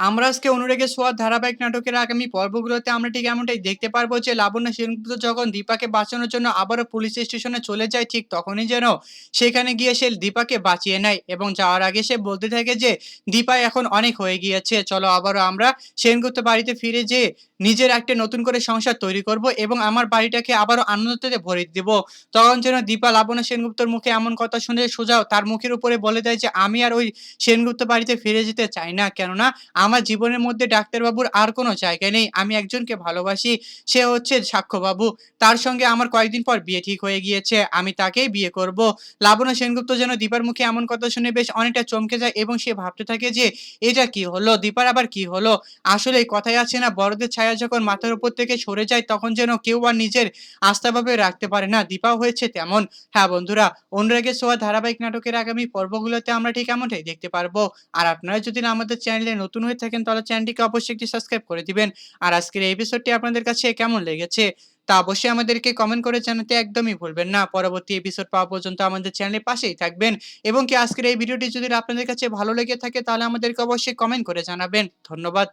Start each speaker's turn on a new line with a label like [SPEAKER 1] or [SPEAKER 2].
[SPEAKER 1] আমরা আজকে অনুরাগের ছোঁয়ার ধারাবাহিক নাটকের আগামী পর্বগুলোতে আমরা ঠিক এমনটাই দেখতে পারব যে লাবণ্য সেনগুপ্ত যখন দীপাকে বাঁচানোর জন্য আবারও পুলিশ স্টেশনে চলে যায়, ঠিক তখনই যেন সেখানে গিয়ে সে দীপাকে বাঁচিয়ে নেয় এবং যাওয়ার আগে সে বলতে থাকে যে, দীপা এখন অনেক হয়ে গিয়েছে, চলো আবারও আমরা সেনগুপ্ত বাড়িতে ফিরে যেয়ে নিজের একটা নতুন করে সংসার তৈরি করব এবং আমার বাড়িটাকে আবারও আনন্দতে ভরে দিব। তখন যেন দীপা লাবণ্য সেনগুপ্তর মুখে এমন কথা শুনে সোজাও তার মুখের উপরে বলে দেয় যে, আমি আর ওই সেনগুপ্ত বাড়িতে ফিরে যেতে চাই না। কেননা আমার জীবনের মধ্যে ডাক্তারবাবুর আর কোনো জায়গা নেই। আমি একজনকে ভালোবাসি, সে হচ্ছে সাক্ষ্যবাবু। তার সঙ্গে আমার কয়েকদিন পর বিয়ে ঠিক হয়ে গিয়েছে, আমি তাকেই বিয়ে করব। লাবণ্য সেনগুপ্ত যেন দীপার মুখে এমন কথা শুনে বেশ অনেকটা চমকে যায় এবং সে ভাবতে থাকে যে, এটা কি হলো? দীপার আবার কি হলো? আসলে কথাই আছে না, বড়দের ছায়া যখন মাথার উপর থেকে সরে যায়, তখন যেন কেউ আর নিজের আস্থাভাবে রাখতে পারে না। দীপাও হয়েছে তেমন। হ্যাঁ বন্ধুরা, অনুরাগের সোয়া ধারাবাহিক নাটকের আগামী পর্বগুলোতে আমরা ঠিক এমনটাই দেখতে পারব। আর আপনারা যদি আমাদের চ্যানেলে নতুন হয়ে থাকেন, তাহলে চ্যানেলটিকে অবশ্যই একটি সাবস্ক্রাইব করে দিবেন। আর আজকের এই এপিসোডটি আপনাদের কাছে কেমন লেগেছে, তা অবশ্যই আমাদেরকে কমেন্ট করে জানাতে একদমই ভুলবেন না। পরবর্তী এপিসোড পাওয়া পর্যন্ত আমাদের চ্যানেলের পাশেই থাকবেন এবং কি আজকের এই ভিডিওটি যদি আপনাদের কাছে ভালো লেগে থাকে, তাহলে আমাদেরকে অবশ্যই কমেন্ট করে জানাবেন। ধন্যবাদ।